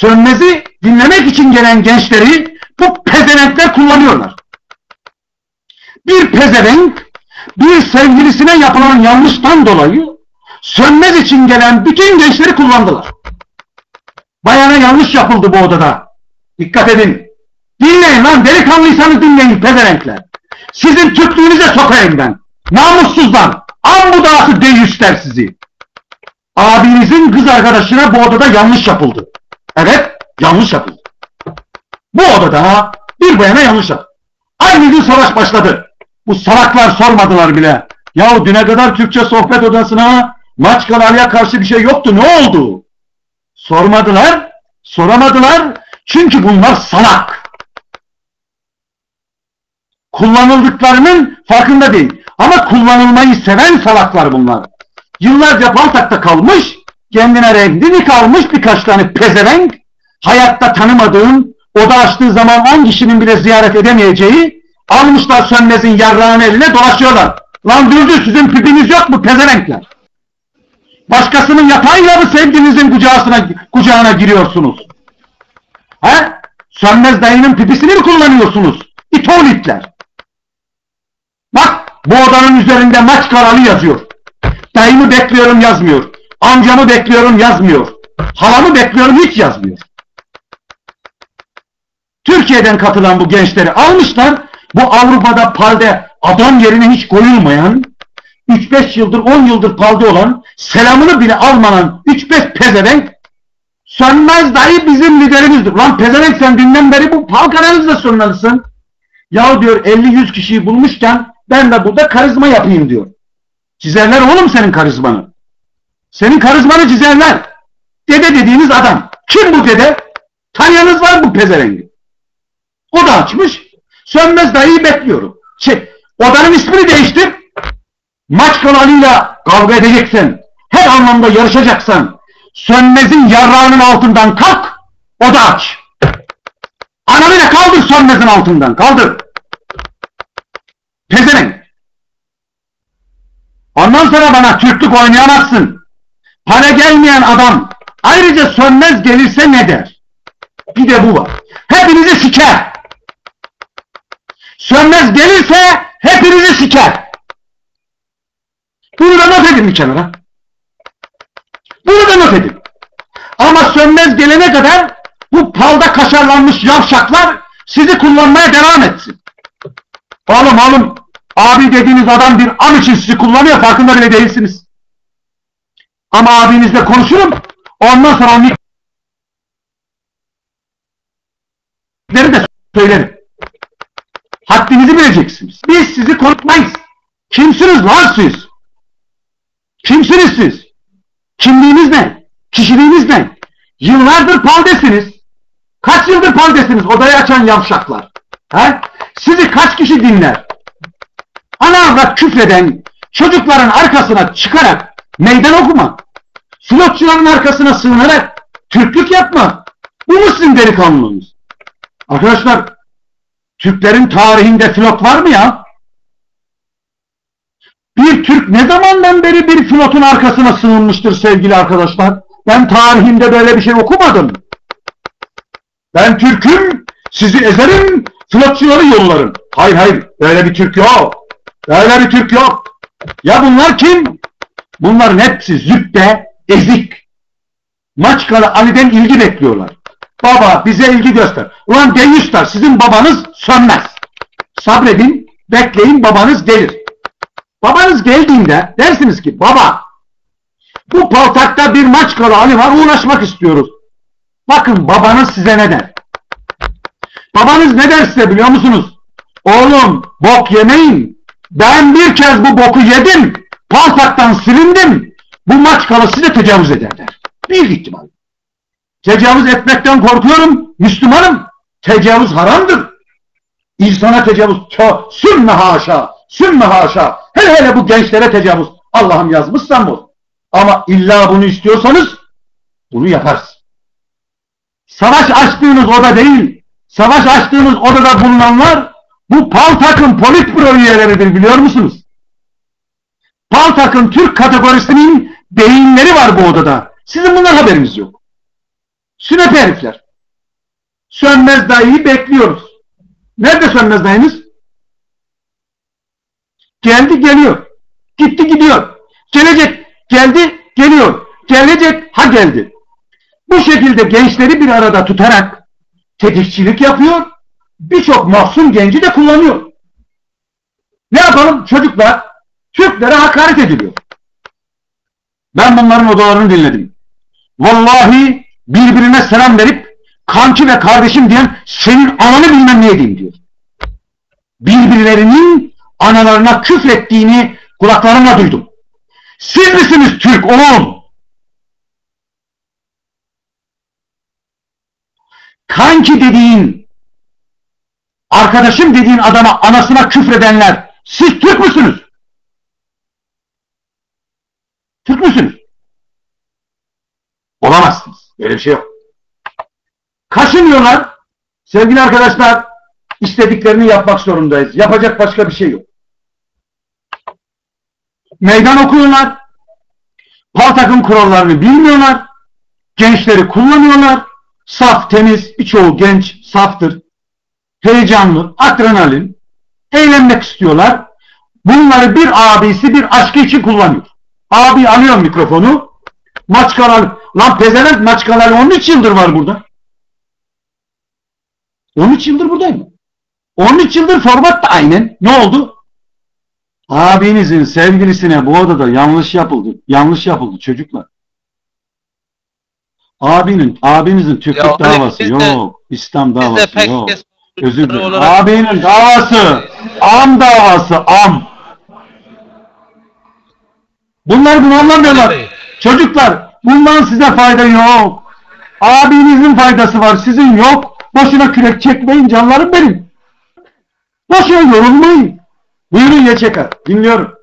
Sönmez'i dinlemek için gelen gençleri bu pezevenkler kullanıyorlar. Bir pezevenk bir sevgilisine yapılan yanlıştan dolayı sönmez için gelen bütün gençleri kullandılar. Bayana yanlış yapıldı bu odada. Dikkat edin. Dinleyin lan delikanlıysanız dinleyin pezevenkler. Sizin Türklüğünüze sokayım ben. Namussuzlar. Am bu dağısı deyüster sizi. Abinizin kız arkadaşına bu odada yanlış yapıldı. Evet yanlış yapıldı. Bu odada bir bayana yanlış yapıldı. Aynı gün savaş başladı. Bu salaklar sormadılar bile. Ya düne kadar Türkçe sohbet odasına maç kanalıya karşı bir şey yoktu. Ne oldu? Sormadılar, soramadılar. Çünkü bunlar salak. Kullanıldıklarının farkında değil. Ama kullanılmayı seven salaklar bunlar. Yıllarca Paltak'ta kalmış, kendine renkli kalmış birkaç tane pezevenk, hayatta tanımadığım, oda açtığı zaman 10 kişinin bile ziyaret edemeyeceği, almışlar sönmezin yarrağın eline dolaşıyorlar. Lan dürdü sizin pipiniz yok mu pezevenkler? Başkasının yatağıyla mı sevginizin kucağına, kucağına giriyorsunuz? He? Sönmez dayının pipisini mi kullanıyorsunuz? İtolitler. Bak bu odanın üzerinde maç karalı yazıyor. Dayımı bekliyorum yazmıyor. Amcamı bekliyorum yazmıyor. Halamı bekliyorum hiç yazmıyor. Türkiye'den katılan bu gençleri almışlar. Bu Avrupa'da palde adam yerine hiç koyulmayan 3-5 yıldır 10 yıldır palde olan selamını bile almadan 3-5 pezevenk sönmez dayı bizim liderimizdir. Lan pezevenk sen dünden beri bu pal karanızda sönmelisin. Ya diyor 50-100 kişiyi bulmuşken ben de burada karizma yapayım diyor. Çizerler oğlum senin karizmanı. Senin karizmanı çizerler. Dede dediğiniz adam. Kim bu dede? Tanıyanız var bu pezevengi. O da açmış. Sönmez dayıyı bekliyorum. Şey, odanın ismini değiştir. Maç kanalıyla kavga edeceksen, her anlamda yarışacaksan, sönmezin yarrağının altından kalk, oda aç. Da kaldır sönmezin altından, kaldır. Pezevenk. Ondan sonra bana Türklük oynayamazsın. Para gelmeyen adam ayrıca sönmez gelirse ne der? Bir de bu var. Hepinizi siker. Sönmez gelirse hepinizi siker. Bunu da not edin bir kenara. Bunu da not edin. Ama sönmez gelene kadar bu palda kaşarlanmış yavşaklar sizi kullanmaya devam etsin. Oğlum oğlum abi dediğiniz adam bir an için sizi kullanıyor farkında bile değilsiniz. Ama abinizle konuşurum ondan sonra onun de söylerim. Haddinizi bileceksiniz. Biz sizi konuşmayız. Kimsiniz lan siz? Kimsiniz siz? Kimliğiniz ne? Kişiliğiniz ne? Yıllardır paldesiniz. Kaç yıldır paldesiniz odayı açan yavşaklar? He? Sizi kaç kişi dinler? Ana avrat küfreden çocukların arkasına çıkarak meydan okuma. Flotçuların arkasına sığınarak Türklük yapma. Bu mu sizin delikanlılığınız? Arkadaşlar Türklerin tarihinde flot var mı ya? Bir Türk ne zamandan beri bir flotun arkasına sığınmıştır sevgili arkadaşlar? Ben tarihimde böyle bir şey okumadım. Ben Türk'üm, sizi ezerim, flotçuları yollarım. Hayır hayır, öyle bir Türk yok. Öyle bir Türk yok. Ya bunlar kim? Bunların hepsi züppe, ezik. Maçkalı Ali'den ilgi bekliyorlar. Baba bize ilgi göster. Ulan deyyuslar sizin babanız sönmez. Sabredin, bekleyin babanız gelir. Babanız geldiğinde dersiniz ki baba bu paltakta bir maç kalı Ali var uğraşmak istiyoruz. Bakın babanız size ne der? Babanız ne der size biliyor musunuz? Oğlum bok yemeyin. Ben bir kez bu boku yedim. Paltaktan silindim. Bu maç kalı size tecavüz eder der. Büyük ihtimal. Tecavüz etmekten korkuyorum. Müslümanım. Tecavüz haramdır. İnsana tecavüz sümme haşa. Sümme haşa. Hele hele bu gençlere tecavüz. Allah'ım yazmışsan bu. Ama illa bunu istiyorsanız bunu yaparsın. Savaş açtığınız oda değil, savaş açtığınız odada bulunanlar bu Paltak'ın politbüro üyeleridir biliyor musunuz? Paltak'ın Türk kategorisinin beyinleri var bu odada. Sizin bundan haberiniz yok. Sünepe herifler. Sönmez dayıyı bekliyoruz. Nerede sönmez dayınız? Geldi geliyor. Gitti gidiyor. Gelecek geldi geliyor. Gelecek ha geldi. Bu şekilde gençleri bir arada tutarak tetikçilik yapıyor. Birçok mahzun genci de kullanıyor. Ne yapalım çocuklar? Türklere hakaret ediliyor. Ben bunların odalarını dinledim. Vallahi birbirine selam verip kanki ve kardeşim diyen senin ananı bilmem ne diyor. Birbirlerinin analarına küfrettiğini kulaklarımla duydum. Siz misiniz Türk oğlum? Kanki dediğin, arkadaşım dediğin adama anasına küfredenler siz Türk müsünüz? Türk müsünüz? Olamazsınız. Böyle bir şey yok. Kaşınıyorlar. Sevgili arkadaşlar, istediklerini yapmak zorundayız. Yapacak başka bir şey yok. Meydan okuyorlar. Paltak'ın kurallarını bilmiyorlar. Gençleri kullanıyorlar. Saf, temiz, birçoğu genç, saftır. Heyecanlı, adrenalin. Eğlenmek istiyorlar. Bunları bir abisi bir aşkı için kullanıyor. Abi alıyor mikrofonu. Maçkalar. Lan pezevenk maçkalar 13 yıldır var burada. 13 yıldır buradayım. 13 yıldır format da aynen. Ne oldu? Abinizin sevgilisine bu odada yanlış yapıldı. Yanlış yapıldı çocuklar. Abinin, abinizin Türklük Ya, davası de- yok. İslam davası yok. Özür dilerim. Abinin davası, am davası, am. Bunlar bunu anlamıyorlar. Çocuklar, bundan size fayda yok. Abinizin faydası var, sizin yok. Boşuna kürek çekmeyin canlarım benim. Boşuna yorulmayın. Buyurun YÇK, dinliyorum.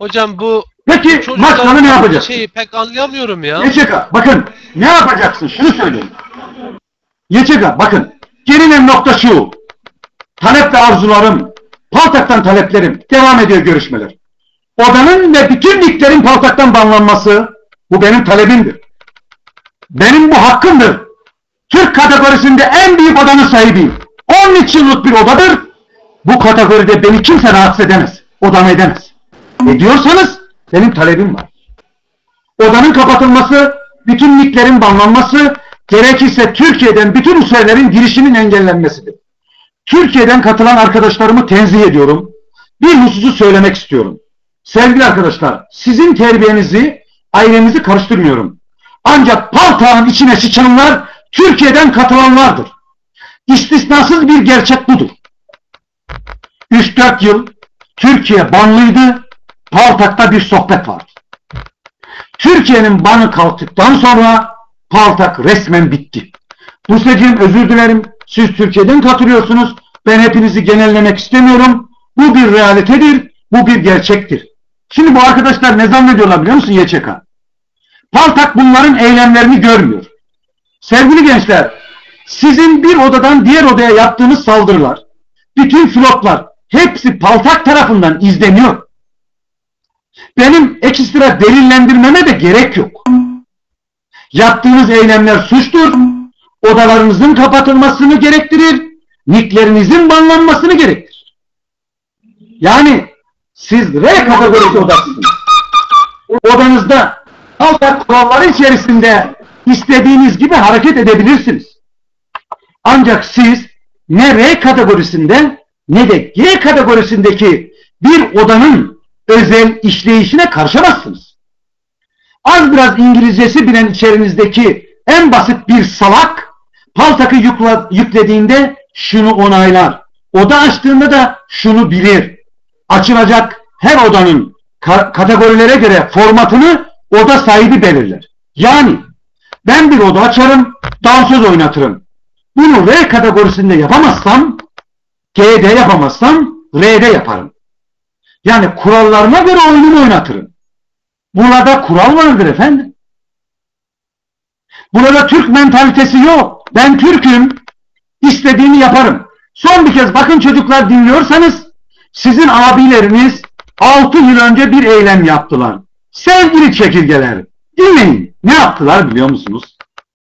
Hocam bu Peki çocukların maç sonu ne yapacağız? Şeyi pek anlayamıyorum ya. YÇK, bakın ne yapacaksın? Şunu söyleyeyim. YÇK, bakın gelinen nokta şu. Talep ve arzularım, Paltak'tan taleplerim. Devam ediyor görüşmeler. Odanın ve bütün liglerin Paltak'tan banlanması, bu benim talebimdir. Benim bu hakkımdır. Türk kategorisinde en büyük odanın sahibiyim. 13 yıllık bir odadır. Bu kategoride beni kimse rahatsız edemez. Odam edemez. Ediyorsanız benim talebim var. Odanın kapatılması, bütün liglerin banlanması, gerekirse Türkiye'den bütün usullerin girişinin engellenmesidir. Türkiye'den katılan arkadaşlarımı tenzih ediyorum. Bir hususu söylemek istiyorum. Sevgili arkadaşlar, sizin terbiyenizi, ailenizi karıştırmıyorum. Ancak paltağın içine sıçanlar Türkiye'den katılanlardır. İstisnasız bir gerçek budur. 3-4 yıl Türkiye banlıydı, Paltak'ta bir sohbet vardı. Türkiye'nin banı kalktıktan sonra Paltak resmen bitti. Buse'cim özür dilerim. Siz Türkiye'den katılıyorsunuz. Ben hepinizi genellemek istemiyorum. Bu bir realitedir. Bu bir gerçektir. Şimdi bu arkadaşlar ne zannediyorlar biliyor musun YÇK? Paltak bunların eylemlerini görmüyor. Sevgili gençler, sizin bir odadan diğer odaya yaptığınız saldırılar, bütün flotlar hepsi Paltak tarafından izleniyor. Benim ekstra delillendirmeme de gerek yok. Yaptığınız eylemler suçtur. Odalarınızın kapatılmasını gerektirir. Niklerinizin banlanmasını gerektirir. Yani siz R kategorisi odasısınız. Odanızda halka kuralları içerisinde istediğiniz gibi hareket edebilirsiniz. Ancak siz ne R kategorisinde ne de G kategorisindeki bir odanın özel işleyişine karışamazsınız. Az biraz İngilizcesi bilen içerinizdeki en basit bir salak Paltak'ı yükla, yüklediğinde şunu onaylar. Oda açtığında da şunu bilir. Açılacak her odanın ka- kategorilere göre formatını oda sahibi belirler. Yani ben bir oda açarım, dansöz oynatırım. Bunu R kategorisinde yapamazsam, G'de yapamazsam R'de yaparım. Yani kurallarına göre oyunumu oynatırım. Burada kural vardır efendim. Burada Türk mentalitesi yok. Ben Türk'üm. İstediğimi yaparım. Son bir kez bakın çocuklar dinliyorsanız sizin abileriniz 6 yıl önce bir eylem yaptılar. Sevgili çekirgeler dinleyin. Ne yaptılar biliyor musunuz?